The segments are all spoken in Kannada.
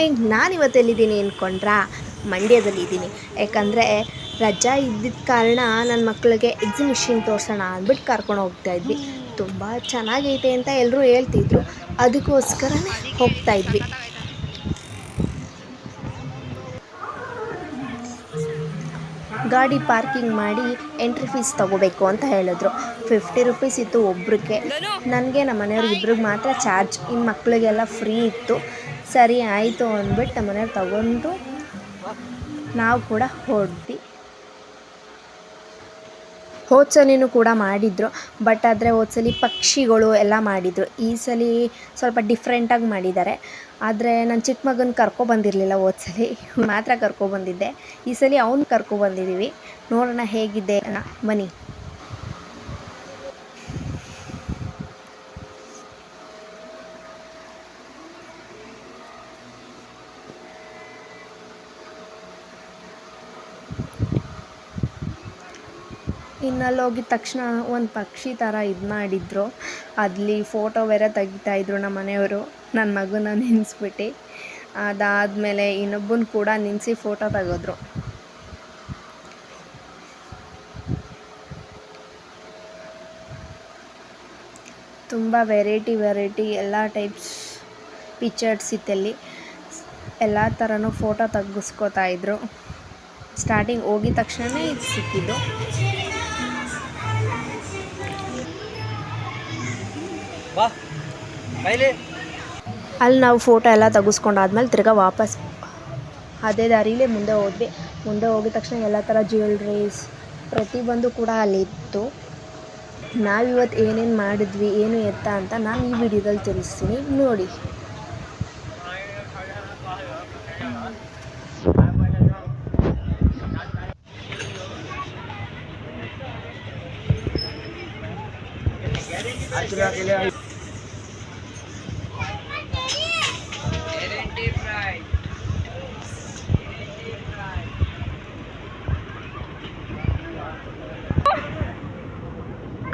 ಹಾಯ್ ನಾನು ಇವತ್ತೆಲ್ಲಿದ್ದೀನಿ ಅಂದ್ಕೊಂಡ್ರಾ ಮಂಡ್ಯದಲ್ಲಿದ್ದೀನಿ. ಯಾಕಂದರೆ ರಜಾ ಇದ್ದಿದ್ದ ಕಾರಣ ನನ್ನ ಮಕ್ಕಳಿಗೆ ಎಕ್ಸಿಬಿಷನ್ ತೋರಿಸೋಣ ಅಂದ್ಬಿಟ್ಟು ಕರ್ಕೊಂಡು ಹೋಗ್ತಾ ಇದ್ವಿ. ತುಂಬ ಚೆನ್ನಾಗೈತೆ ಅಂತ ಎಲ್ಲರೂ ಹೇಳ್ತಿದ್ರು. ಅದಕ್ಕೋಸ್ಕರನೇ ಹೋಗ್ತಾ ಇದ್ವಿ. ಗಾಡಿ ಪಾರ್ಕಿಂಗ್ ಮಾಡಿ ಎಂಟ್ರಿ ಫೀಸ್ ತೊಗೋಬೇಕು ಅಂತ ಹೇಳಿದ್ರು. ಫಿಫ್ಟಿ ರುಪೀಸ್ ಇತ್ತು ಒಬ್ರಿಗೆ ನನಗೆ ನಮ್ಮ ಮನೆಯವ್ರಿಗೆ ಇಬ್ರಿಗೆ ಮಾತ್ರ ಚಾರ್ಜ್. ಇನ್ನು ಮಕ್ಕಳಿಗೆಲ್ಲ ಫ್ರೀ ಇತ್ತು. ಸರಿ ಆಯಿತು ಅಂದ್ಬಿಟ್ಟು ನಮ್ಮ ಮನೆಯವ್ರು ತಗೊಂಡು ನಾವು ಕೂಡ ಹೋದ್ವಿ ಹೋದ್ಸಲಿನೂ ಕೂಡ ಮಾಡಿದರು ಬಟ್ ಆದರೆ ಹೋದ್ಸಲಿ ಪಕ್ಷಿಗಳು ಎಲ್ಲ ಮಾಡಿದರು. ಈ ಸಲ ಸ್ವಲ್ಪ ಡಿಫ್ರೆಂಟಾಗಿ ಮಾಡಿದ್ದಾರೆ. ಆದರೆ ನನ್ನ ಚಿಕ್ಕ ಮಗನ ಕರ್ಕೊಬಂದಿರಲಿಲ್ಲ ಬಂದಿರಲಿಲ್ಲ ಸಲ. ಮಾತ್ರ ಕರ್ಕೊಬಂದಿದ್ದೆ ಈ ಸಲ ಅವ್ನು ಕರ್ಕೊಬಂದಿದ್ದೀವಿ ನೋಡೋಣ ಹೇಗಿದೆ ಬನ್ನಿ ಇನ್ನು ಅಲ್ಲಿ ಹೋಗಿದ ತಕ್ಷಣ ಒಂದು ಪಕ್ಷಿ ಥರ ಇದು ಮಾಡಿದ್ರು. ಅಲ್ಲಿ ಫೋಟೋ ಬೇರೆ ತೆಗಿತಾಯಿದ್ರು ನಮ್ಮ ಮನೆಯವರು. ನನ್ನ ಮಗನ ನಿಲ್ಲಿಸ್ಬಿಟ್ಟು ಅದಾದಮೇಲೆ ಇನ್ನೊಬ್ಬನ ಕೂಡ ನಿಲ್ಲಿಸಿ ಫೋಟೋ ತೆಗೆದ್ರು. ತುಂಬ ವೆರೈಟಿ ವೆರೈಟಿ ಎಲ್ಲ ಟೈಪ್ಸ್ ಪಿಕ್ಚರ್ಸ್ ಇತ್ತಲ್ಲಿ. ಎಲ್ಲ ಥರನೂ ಫೋಟೋ ತೆಗಿಸ್ಕೋತಾ ಇದ್ರು. ಸ್ಟಾರ್ಟಿಂಗ್ ಹೋಗಿದ ತಕ್ಷಣವೇ ಇದು ಸಿಕ್ಕಿದ್ದು. ಅಲ್ಲಿ ನಾವು ಫೋಟೋ ಎಲ್ಲ ತೆಗೆಸ್ಕೊಂಡಾದ್ಮೇಲೆ ತಿರ್ಗಾ ವಾಪಸ್ ಅದೇ ದಾರಿಲೇ ಮುಂದೆ ಹೋದ್ವಿ. ಮುಂದೆ ಹೋಗಿದ ತಕ್ಷಣ ಎಲ್ಲ ಥರ ಜ್ಯುವೆಲ್ರೀಸ್ ಪ್ರತಿಯೊಂದು ಕೂಡ ಅಲ್ಲಿತ್ತು. ನಾವಿವತ್ತು ಏನೇನು ಮಾಡಿದ್ವಿ, ಏನು ಎತ್ತ ಅಂತ ನಾನು ಈ ವಿಡಿಯೋದಲ್ಲಿ ತಿಳಿಸ್ತೀನಿ. ನೋಡಿ.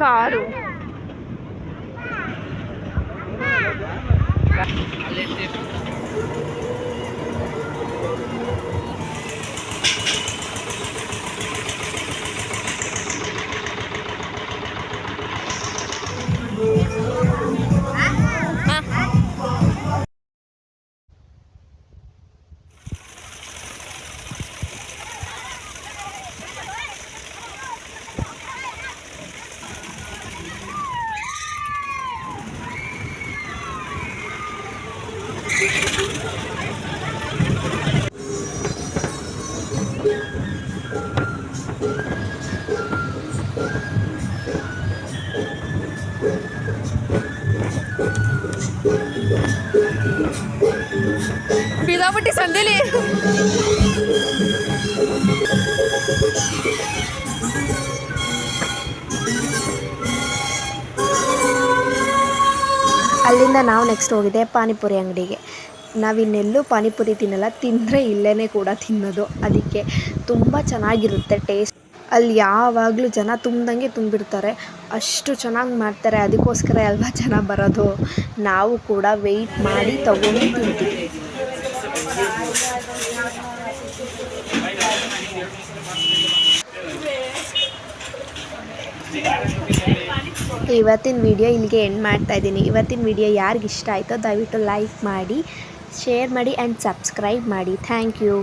claro. Olha, ಬಿದ್ದಾಬಿಟ್ಟಿ ಸಂದಿಲಿ. ಅಲ್ಲಿಂದ ನಾವು ನೆಕ್ಸ್ಟ್ ಹೋಗಿದ್ದೆ ಪಾನಿಪುರಿ ಅಂಗಡಿಗೆ. ನಾವಿನ್ನೆಲ್ಲೂ ಪಾನಿಪುರಿ ತಿನ್ನಲ್ಲ, ತಿಂದರೆ ಇಲ್ಲೇ ಕೂಡ ತಿನ್ನೋದು. ಅದಕ್ಕೆ ತುಂಬ ಚೆನ್ನಾಗಿರುತ್ತೆ ಟೇಸ್ಟ್ ಅಲ್ಲಿ ಯಾವಾಗಲೂ ಜನ ತುಂಬ್ದಂಗೆ ತುಂಬಿರ್ತಾರೆ ಅಷ್ಟು ಚೆನ್ನಾಗಿ ಮಾಡ್ತಾರೆ. ಅದಕ್ಕೋಸ್ಕರ ಅಲ್ವಾ ಜನ ಬರೋದು. ನಾವು ಕೂಡ ವೆಯ್ಟ್ ಮಾಡಿ ತಗೊಂಡು ತಿಂತೀವಿ. ಇವತ್ತಿನ ವಿಡಿಯೋ ಇಲ್ಲಿಗೆ ಎಂಡ್ ಮಾಡ್ತಾ ಇದ್ದೀನಿ. ಇವತ್ತಿನ ವಿಡಿಯೋ ಯಾರಿಗೆ ಇಷ್ಟ ಆಯಿತೋ ದಯವಿಟ್ಟು ಲೈಕ್ ಮಾಡಿ ಶೇರ್ ಮಾಡಿ ಆ್ಯಂಡ್ ಸಬ್ಸ್ಕ್ರೈಬ್ ಮಾಡಿ. Thank you